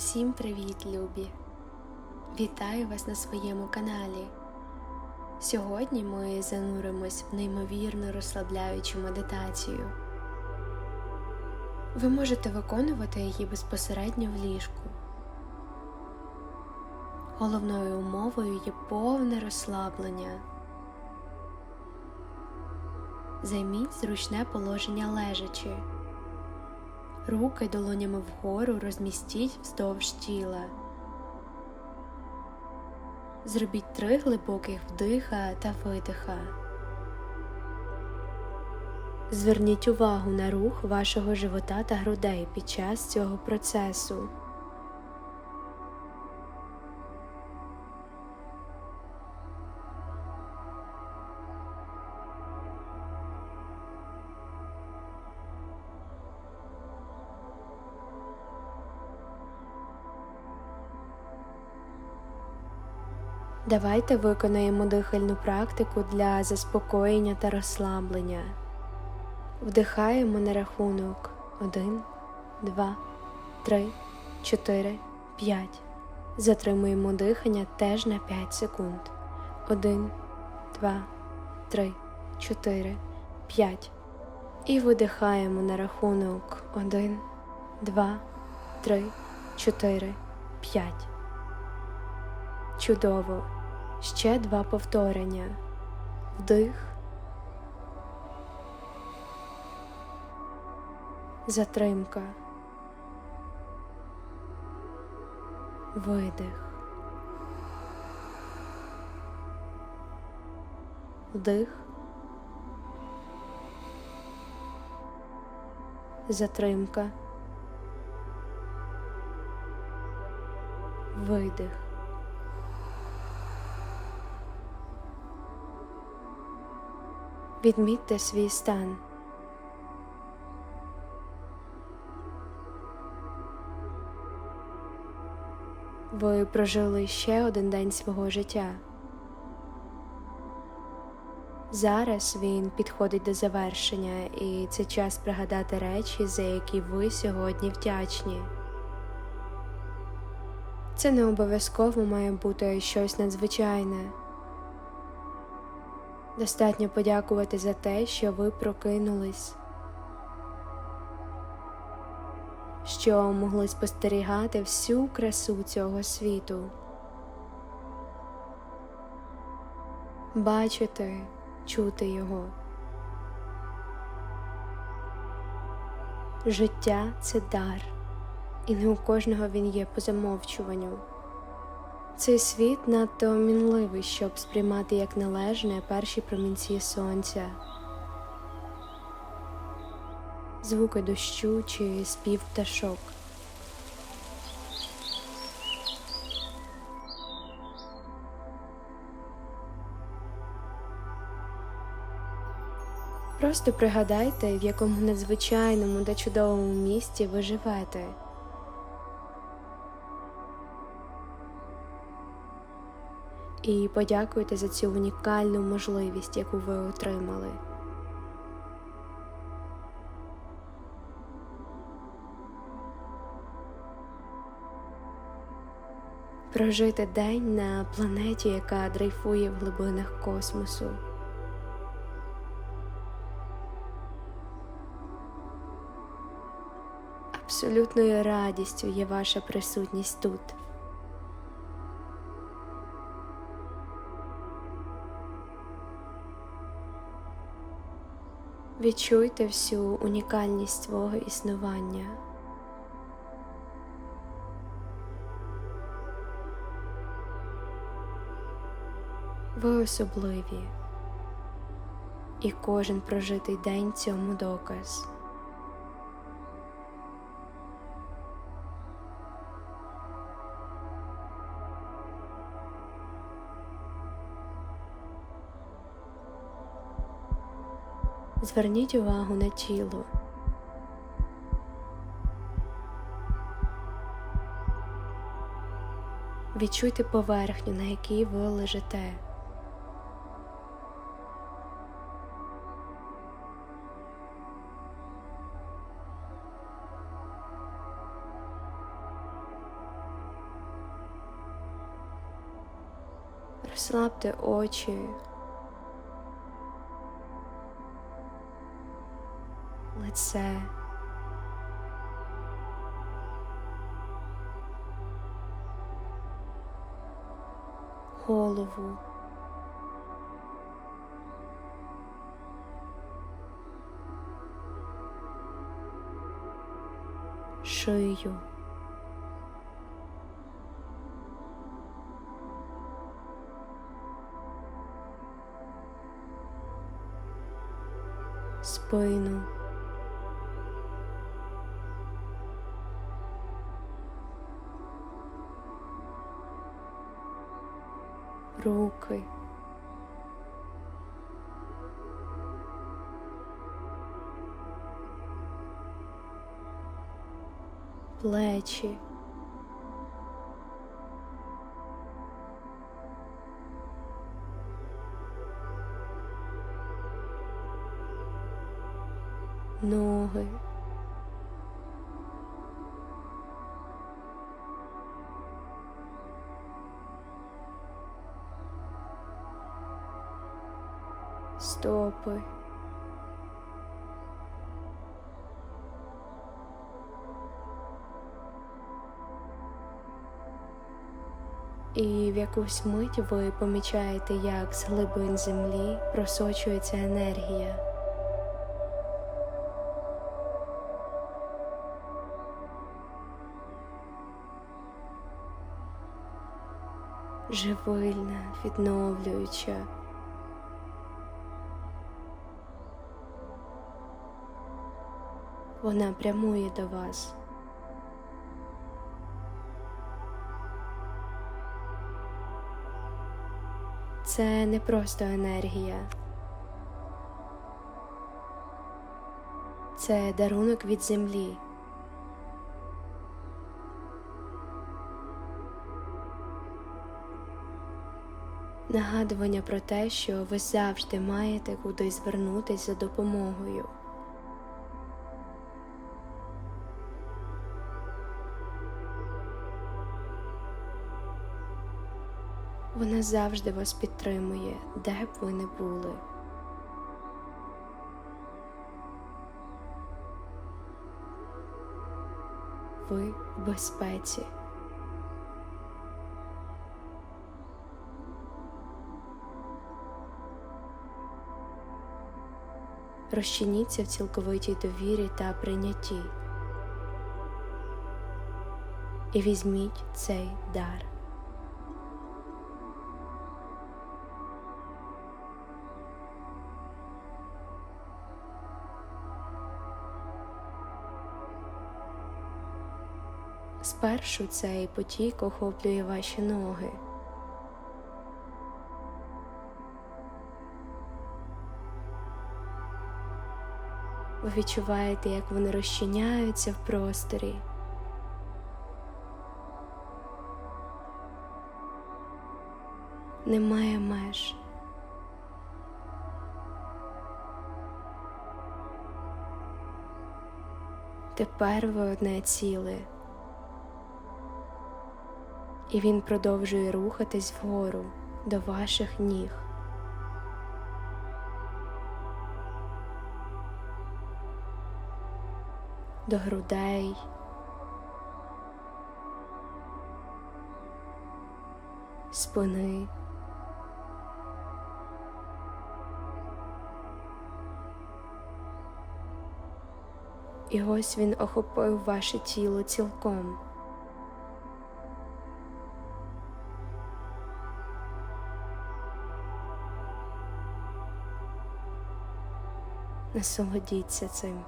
Всім привіт, любі! Вітаю вас на своєму каналі. Сьогодні ми зануримось в неймовірно розслабляючу медитацію. Ви можете виконувати її безпосередньо в ліжку. Головною умовою є повне розслаблення. Займіть зручне положення лежачи. Руки долонями вгору розмістіть вздовж тіла. Зробіть три глибоких вдиха та видиха. Зверніть увагу на рух вашого живота та грудей під час цього процесу. Давайте виконаємо дихальну практику для заспокоєння та розслаблення. Вдихаємо на рахунок 1, 2, 3, 4, 5. Затримуємо дихання теж на 5 секунд. 1, 2, 3, 4, 5. І видихаємо на рахунок 1, 2, 3, 4, 5. Чудово. Ще два повторення. Вдих. Затримка. Видих. Вдих. Затримка. Видих. Відмітьте свій стан. Ви прожили ще один день свого життя. Зараз він підходить до завершення, і це час пригадати речі, за які ви сьогодні вдячні. Це не обов'язково має бути щось надзвичайне. Достатньо подякувати за те, що ви прокинулись, що могли спостерігати всю красу цього світу, бачити, чути його. Життя це дар, і не у кожного він є по замовчуванню. Цей світ надто мінливий, щоб сприймати як належне перші промінці сонця, звуки дощу чи спів пташок. Просто пригадайте, в якому надзвичайному та чудовому місті ви живете. І подякуйте за цю унікальну можливість, яку ви отримали. Прожити день на планеті, яка дрейфує в глибинах космосу. Абсолютною радістю є ваша присутність тут. Відчуйте всю унікальність свого існування. Ви особливі, і кожен прожитий день цьому доказ. Зверніть увагу на тіло. Відчуйте поверхню, на якій ви лежите. Розслабте очі. Лице. Голову. Шию. спину. Руки. Плечі. ноги. Стопи. І в якусь мить ви помічаєте, як з глибин землі просочується енергія. живильна, відновлююча. Вона прямує до вас. Це не просто енергія. Це дарунок від землі. нагадування про те, що ви завжди маєте куди звернутися за допомогою. Завжди вас підтримує, де б ви не були. Ви в безпеці. розчиніться в цілковитій довірі та прийнятті. І візьміть цей дар. Спершу цей потік охоплює ваші ноги. Ви відчуваєте, як вони розчиняються в просторі. Немає меж. Тепер ви одне ціле, і він продовжує рухатись вгору до ваших ніг. до грудей. Спини. І ось він охопив ваше тіло цілком. Насолодіться цим.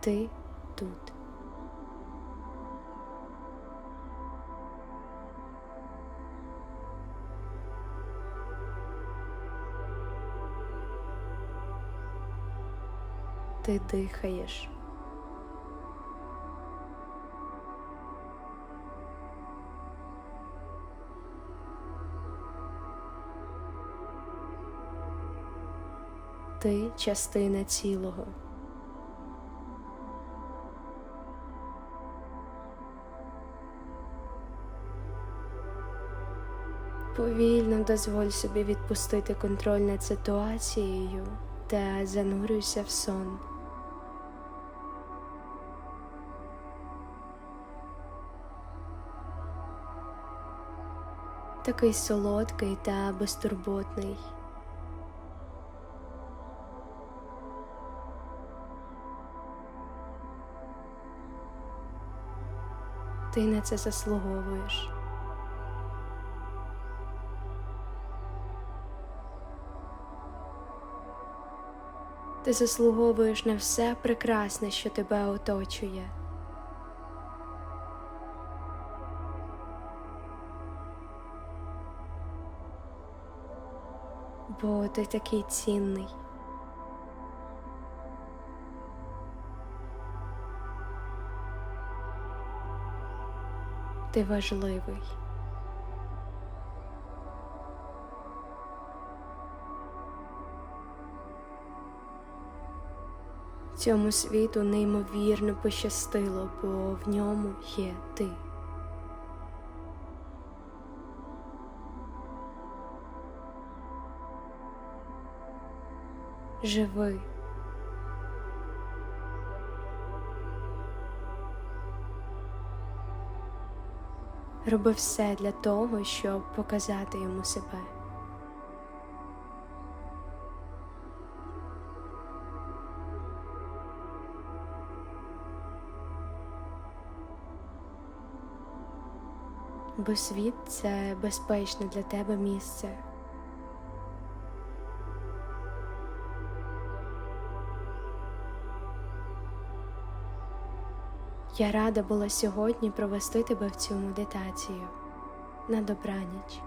Ти тут. Ти дихаєш. Ти частина цілого. Повільно дозволь собі відпустити контроль над ситуацією та занурюйся в сон. Такий солодкий та безтурботний. Ти на це заслуговуєш. Ти заслуговуєш на все прекрасне, що тебе оточує. Бо ти такий цінний. Ти важливий. Цьому світу неймовірно пощастило, бо в ньому є ти. Живи. Роби все для того, щоб показати йому себе. Бо світ це безпечне для тебе місце. Я рада була сьогодні провести тебе в цю медитацію на добраніч.